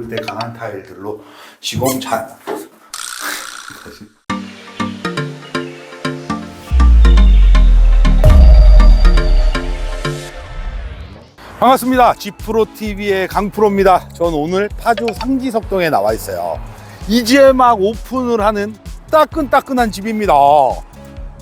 물때 강한 타일들로 시공 잘. 반갑습니다. 지프로 TV의 강프로입니다. 전 오늘 파주 상지석동에 나와 있어요. 이제 막 오픈을 하는 따끈따끈한 집입니다.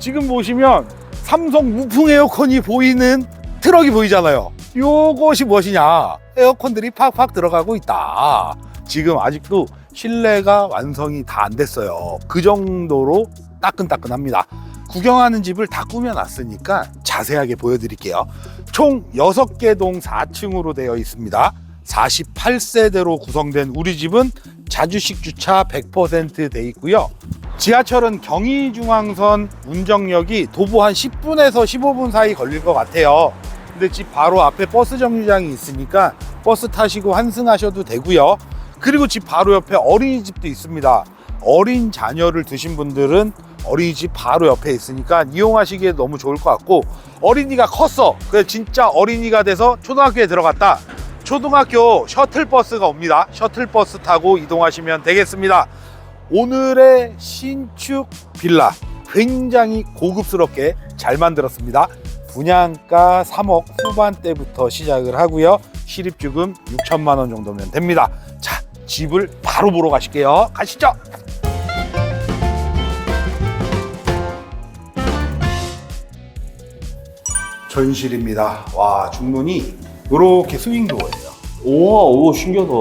지금 보시면 삼성 무풍 에어컨이 보이는 트럭이 보이잖아요. 요것이 무엇이냐? 에어컨들이 팍팍 들어가고 있다. 지금 아직도 실내가 완성이 다 안 됐어요. 그 정도로 따끈따끈합니다. 구경하는 집을 다 꾸며놨으니까 자세하게 보여드릴게요. 총 6개 동 4층으로 되어 있습니다. 48세대로 구성된 우리 집은 자주식 주차 100%돼 있고요. 지하철은 경의중앙선 운정역이 도보 한 10분에서 15분 사이 걸릴 것 같아요. 근데 집 바로 앞에 버스 정류장이 있으니까 버스 타시고 환승하셔도 되고요. 그리고 집 바로 옆에 어린이집도 있습니다. 어린 자녀를 두신 분들은 어린이집 바로 옆에 있으니까 이용하시기에 너무 좋을 것 같고 어린이가 컸어. 그래 진짜 어린이가 돼서 초등학교에 들어갔다. 초등학교 셔틀버스가 옵니다. 셔틀버스 타고 이동하시면 되겠습니다. 오늘의 신축 빌라 굉장히 고급스럽게 잘 만들었습니다. 분양가 3억 후반대부터 시작을 하고요. 실입주금 6천만 원 정도면 됩니다. 자, 집을 바로 보러 가실게요. 가시죠. 전실입니다. 와, 중문이 이렇게 스윙도어예요. 우와, 오, 신기하다.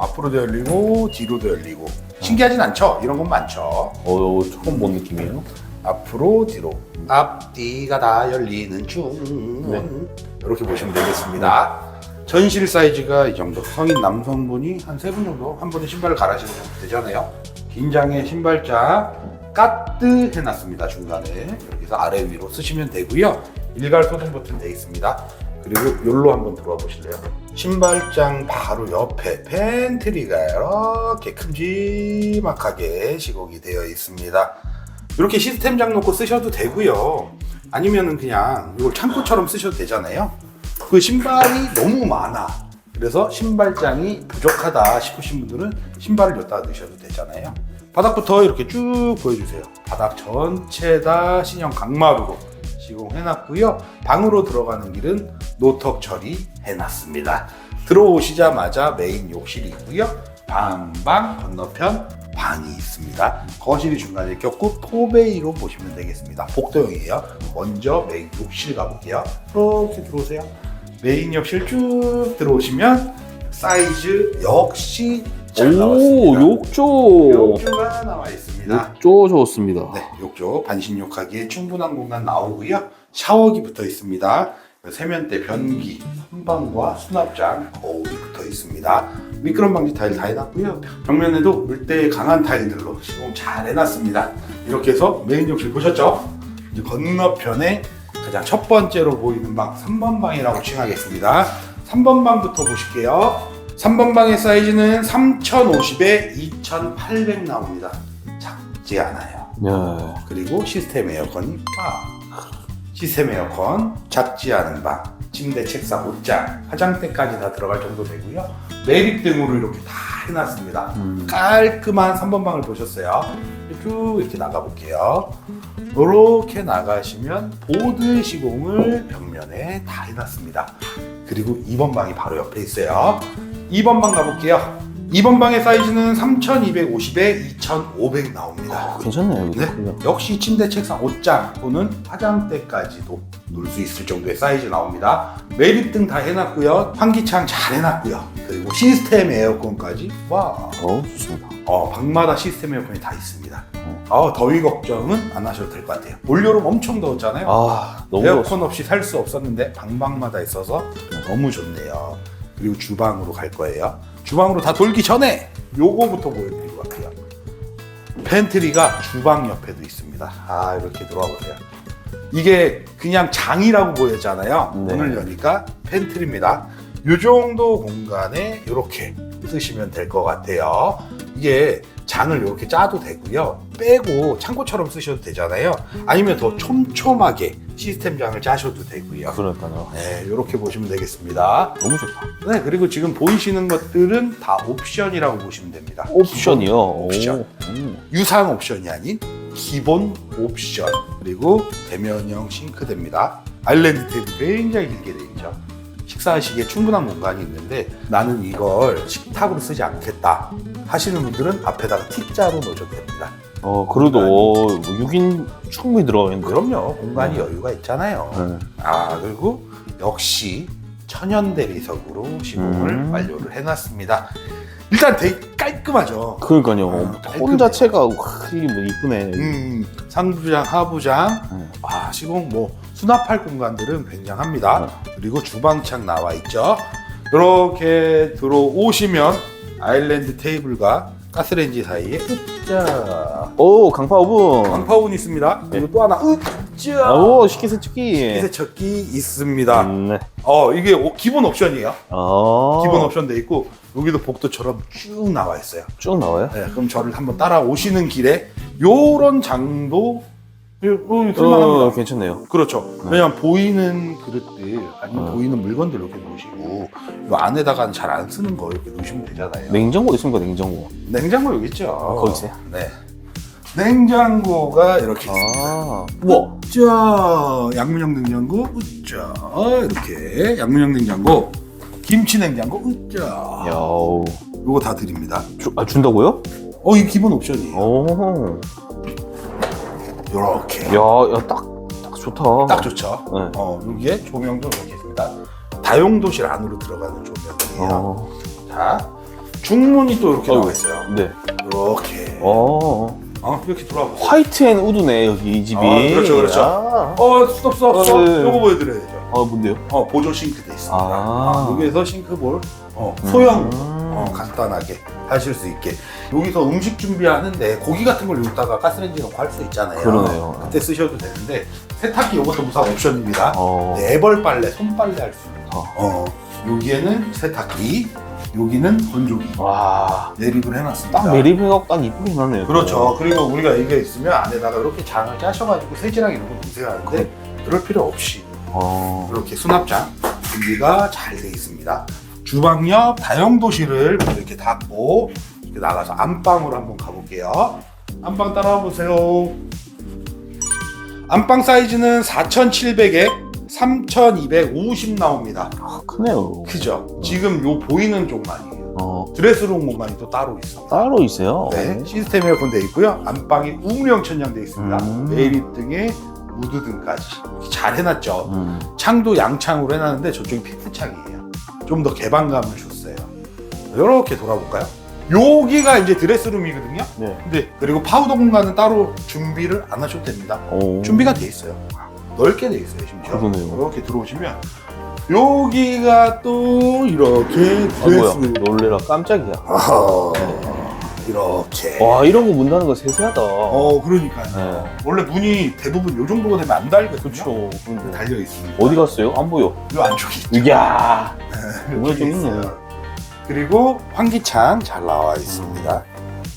앞으로도 열리고 뒤로도 열리고 신기하진 않죠? 이런 건 많죠. 어, 처음 본 느낌이에요. 앞으로 뒤로 앞뒤가 다 열리는 중문 이렇게 보시면 되겠습니다. 전실 사이즈가 이 정도 성인 남성분이 한 세 분 정도 한 번에 신발을 갈아 신으면 되잖아요. 긴장의 신발장 까뜨 해놨습니다 중간에 해서 아래 위로 쓰시면 되고요. 일괄 소등 버튼 돼 있습니다. 그리고 여기로 한번 들어와 보실래요? 신발장 바로 옆에 팬트리가 이렇게 큼지막하게 시공이 되어 있습니다. 이렇게 시스템장 놓고 쓰셔도 되고요. 아니면은 그냥 이걸 창고처럼 쓰셔도 되잖아요. 그 신발이 너무 많아. 그래서 신발장이 부족하다 싶으신 분들은 신발을 여기다 넣으셔도 되잖아요. 바닥부터 이렇게 쭉 보여주세요. 바닥 전체 다 신형 강마루로 시공해놨고요. 방으로 들어가는 길은 노턱 처리해놨습니다. 들어오시자마자 메인 욕실이 있고요. 방방 건너편 방이 있습니다. 거실이 중간에 꼈고 포베이로 보시면 되겠습니다. 복도형이에요. 먼저 메인 욕실 가볼게요. 이렇게 들어오세요. 메인 욕실 쭉 들어오시면 사이즈 역시 잘 오, 나왔습니다. 욕조. 욕조가 나와 있습니다. 욕조 좋습니다. 네, 욕조 반신욕하기에 충분한 공간 나오고요. 샤워기 붙어 있습니다. 세면대, 변기, 선반과 수납장, 거울이 붙어 있습니다. 미끄럼 방지 타일 다 해놨고요. 벽면에도 물때 강한 타일들로 시공 잘 해놨습니다. 이렇게 해서 메인 욕실 보셨죠? 이제 건너편에 가장 첫 번째로 보이는 방 3번 방이라고 칭하겠습니다. 3번 방부터 보실게요. 3번 방의 사이즈는 3050에 2800 나옵니다. 작지 않아요. 네. 그리고 시스템 에어컨이 빡. 시스템 에어컨, 작지 않은 방, 침대, 책상, 옷장, 화장대까지 다 들어갈 정도 되고요. 매립 등으로 이렇게 다 해놨습니다. 음. 깔끔한 3번 방을 보셨어요. 쭉 이렇게 나가볼게요. 이렇게 나가시면 보드 시공을 벽면에 다 해놨습니다. 그리고 2번 방이 바로 옆에 있어요. 2번 방 가볼게요. 2번 방의 사이즈는 3250에 2500 나옵니다. 괜찮네요. 여기. 네. 크기가. 역시 침대, 책상, 옷장 또는 화장대까지도 놓을 수 있을 정도의 사이즈 나옵니다. 매립 등 다 해놨고요. 환기창 잘 해놨고요. 그리고 시스템 에어컨까지 와. 어, 좋습니다. 어, 방마다 시스템 에어컨이 다 있습니다. 어, 더위 걱정은 안 하셔도 될 것 같아요. 올여름 엄청 더웠잖아요. 아, 너무 에어컨 좋습니다. 없이 살 수 없었는데 방방마다 있어서 너무 좋네요. 그리고 주방으로 갈 거예요. 주방으로 다 돌기 전에 요거부터 보여드릴 것 같아요. 팬트리가 주방 옆에도 있습니다. 아 이렇게 들어와 보세요. 이게 그냥 장이라고 보였잖아요. 네. 문을 여니까 팬트리입니다. 요 정도 공간에 이렇게 쓰시면 될 것 같아요. 이게 장을 이렇게 짜도 되고요. 빼고 창고처럼 쓰셔도 되잖아요. 아니면 더 촘촘하게 시스템장을 짜셔도 되고요. 그러니까요. 네, 이렇게 보시면 되겠습니다. 너무 좋다. 네, 그리고 지금 보이시는 것들은 다 옵션이라고 보시면 됩니다. 옵션이요. 옵션. 오. 음. 유상 옵션이 아닌 기본 옵션. 그리고 대면형 싱크대입니다. 아일랜드 테이블 굉장히 길게 되어 있죠. 식사하시기에 충분한 공간이 있는데 나는 이걸 식탁으로 쓰지 않겠다 하시는 분들은 앞에다가 T자로 놓으셔도 됩니다. 어, 그래도 6인 충분히 들어가 있는데. 그럼요. 공간이 여유가 있잖아요. 네. 아 그리고 역시 천연 대리석으로 시공을 음. 완료를 해놨습니다. 일단 되게 깔끔하죠. 그러니까요. 아, 톤 깔끔해요. 자체가 와, 이게 뭐 이쁘네. 음, 상부장, 하부장, 네. 아 시공 뭐 수납할 공간들은 굉장합니다. 그리고 주방창 나와 있죠. 이렇게 들어오시면 아일랜드 테이블과 가스레인지 사이에 으짜 오, 강파 오븐. 방파운 있습니다. 그리고 또 하나 으짜 아, 오, 식기세척기. 세척기 있습니다. 음, 네. 어 이게 오- 기본 옵션이에요. 아. 기본 옵션 돼 있고 여기도 복도처럼 쭉 나와 있어요. 쭉 나와요? 네, 그럼 저를 한번 따라오시는 길에 요런 장도 요- 요- 쓸만합니다. 어, 괜찮네요. 그렇죠. 왜냐면 보이는 그릇들 아니면 어. 보이는 물건들 이렇게 놓으시고 요 안에다가는 잘 안 쓰는 거 이렇게 놓으시면 되잖아요. 냉장고 있습니까, 냉장고? 냉장고 여기 있죠. 거기 있어요? 네. 냉장고가 이렇게 아. 우와. 자 양문형 냉장고 으짜 이렇게 양문형 냉장고 김치 냉장고 으짜 야우. 요거 다 드립니다. 주, 아, 준다고요? 어 이게 기본 옵션이에요. 오. 요렇게 야, 야, 딱, 딱 좋다. 딱 좋죠. 네. 어 여기에 조명도 이렇게 있습니다. 다용도실 안으로 들어가는 조명이에요. 어. 자 중문이 또 이렇게. 나와 있어요. 네. 이렇게 어. 어 이렇게 돌아보세요. 화이트 앤 우드네, 여기 이 집이. 아, 그렇죠, 그렇죠. 아, 어 스톱 스톱 어, 스톱. 네. 요거 보여드려야죠. 아 뭔데요? 어 보조 싱크대 있습니다. 아. 아, 여기에서 싱크볼 어, 소형 음. 어, 간단하게 하실 수 있게 여기서 음식 준비하는데 고기 같은 걸 여기다가 가스레인지 넣고 할 수 있잖아요. 그러네요. 그때 쓰셔도 되는데 세탁기 이것도 무상 옵션입니다. 어. 네, 애벌 빨래, 손빨래 할 수 있는. 어. 어, 여기에는 세탁기, 여기는 건조기 와. 매립을 해놨습니다. 딱 매립해갖고 딱 이쁘긴 하네요. 그렇죠. 그리고 우리가 이게 있으면 안에다가 이렇게 장을 짜셔가지고 세제랑 이런 거 놓으세요 하는데 그럴 필요 없이 어. 이렇게 수납장 준비가 잘 돼 있습니다. 주방 옆 다용도실을 이렇게 닫고 이렇게 나가서 안방으로 한번 가볼게요. 안방 따라와 보세요. 안방 사이즈는 4,700에 3,250 나옵니다. 아, 크네요. 크죠? 지금 요 보이는 쪽만이에요. 어. 드레스룸 공간이 또 따로 있습니다. 따로 있어요. 네, 시스템 에어컨 돼 있고요. 안방이 우무형 천장 돼 있습니다. 음. 매립 등에 무드 등까지 잘 해놨죠. 음. 창도 양창으로 해놨는데 저쪽이 픽스 창이에요. 좀 더 개방감을 줬어요. 이렇게 돌아볼까요? 여기가 이제 드레스룸이거든요. 네. 근데 그리고 파우더 공간은 따로 준비를 안 하셔도 됩니다. 오. 준비가 돼 있어요. 넓게 돼 있어요, 심지어. 그러네요. 이렇게 들어오시면 여기가 또 이렇게 아, 뭐야. 드레스. 놀래라. 깜짝이야. 아하, 이렇게. 와, 이런 거문 닫는 거 세세하다. 어, 그러니까요. 네. 원래 문이 대부분 요 정도가 되면 안 달거든요. 근데 달려 있습니다. 어디 갔어요? 안 보여. 요 안쪽에 있죠. 이야. 뭔가 좀 있네. 그리고 환기창 잘 나와 있습니다.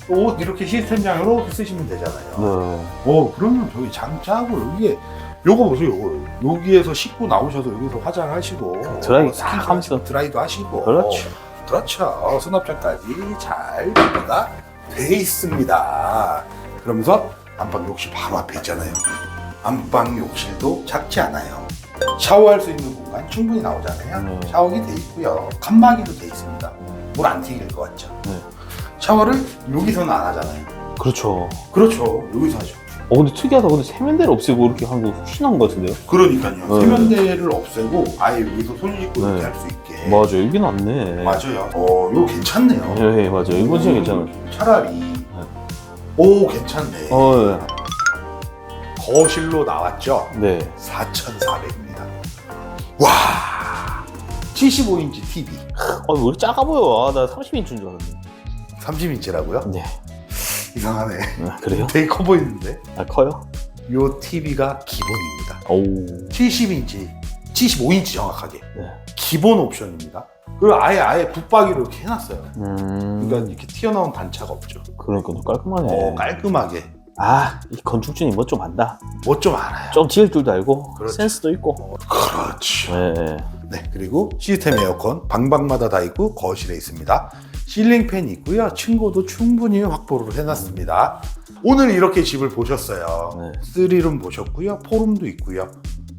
또옷 이렇게 시스템장으로 쓰시면 되잖아요. 네. 어, 그러면 저기 장 짜고 여기에 요거 보세요. 요거. 여기에서 씻고 나오셔서 여기서 화장하시고 드라이 스킨 싹 하면서. 드라이도 하시고 그렇죠. 그렇죠. 수납장까지 잘 준비가 돼 있습니다. 그러면서 안방 욕실 바로 앞에 있잖아요. 안방 욕실도 작지 않아요. 샤워할 수 있는 공간 충분히 나오잖아요. 네. 샤워기 돼 있고요. 칸막이도 돼 있습니다. 물 안 튀길 것 같죠? 네. 샤워를 여기서는 안 하잖아요. 그렇죠. 그렇죠. 여기서 하죠. 어, 근데 특이하다. 근데 세면대를 없애고 이렇게 한 거 훨씬 한 것 같은데요? 그러니까요. 네. 세면대를 없애고 아예 여기서 손 씻고 네. 이렇게 할 수 있게. 맞아. 여기 낫네. 맞아요. 어, 이거 괜찮네요. 예, 예, 맞아. 이거 진짜 괜찮아. 차라리 오 괜찮네. 어, 거실로 나왔죠. 네. 4,400입니다. 와, 75인치 TV, 어, 왜 이렇게 작아 보여? 아, 나 30인치인 줄 알았네. 30인치라고요? 네. 이상하네. 아, 그래요? 되게 커 보이는데. 아, 커요? 요 TV가 기본입니다. 오. 70인치, 75인치 정확하게 네. 기본 옵션입니다. 그리고 아예 아예 붙박이로 이렇게 해놨어요. 음. 그러니까 이렇게 튀어나온 단차가 없죠. 그러니까 좀 깔끔하네. 어, 깔끔하게 아, 이 건축주님 뭐 좀 안다. 뭐 좀 알아요. 좀 지을 줄도 알고 그렇죠. 센스도 있고. 그렇죠. 네, 네. 네, 그리고 시스템 에어컨 방방마다 다 있고 거실에 있습니다. 실링 팬이 있고요. 층고도 충분히 확보를 해놨습니다. 오늘 이렇게 집을 보셨어요. 네. 3룸 보셨고요. 4룸도 있고요.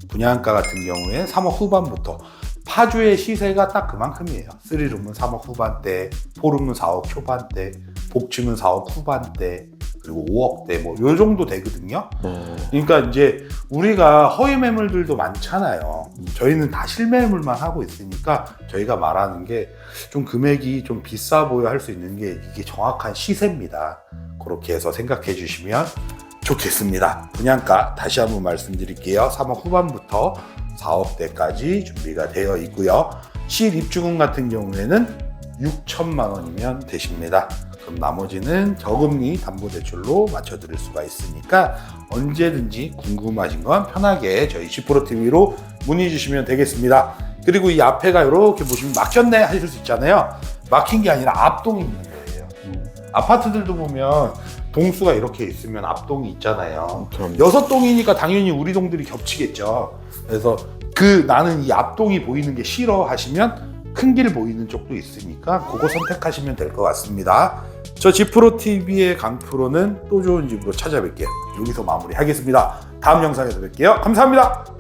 분양가 같은 경우에 3억 후반부터 파주의 시세가 딱 그만큼이에요. 3룸은 3억 후반대, 4룸은 4억 초반대, 복층은 4억 후반대, 그리고 5억대 뭐 요 정도 되거든요. 네. 그러니까 이제 우리가 허위 매물들도 많잖아요. 저희는 다 실매물만 하고 있으니까 저희가 말하는 게 좀 금액이 좀 비싸 보여 할 수 있는 게 이게 정확한 시세입니다. 그렇게 해서 생각해 주시면 좋겠습니다. 분양가 다시 한번 말씀드릴게요. 3억 후반부터 4억대까지 준비가 되어 있고요. 실입주금 같은 경우에는 6천만 원이면 되십니다. 그럼 나머지는 저금리 담보대출로 맞춰드릴 수가 있으니까 언제든지 궁금하신 건 편하게 저희 10%TV로 문의 주시면 되겠습니다. 그리고 이 앞에가 이렇게 보시면 막혔네 하실 수 있잖아요. 막힌 게 아니라 앞동이 있는 거예요. 음, 아파트들도 보면 동수가 이렇게 있으면 앞동이 있잖아요. 그럼 여섯 동이니까 당연히 우리 동들이 겹치겠죠. 그래서 그 나는 이 앞동이 보이는 게 싫어 하시면 큰 길 보이는 쪽도 있으니까 그거 선택하시면 될 것 같습니다. 저 지프로 TV의 강프로는 또 좋은 집으로 찾아뵐게요. 여기서 마무리하겠습니다. 다음 영상에서 뵐게요. 감사합니다.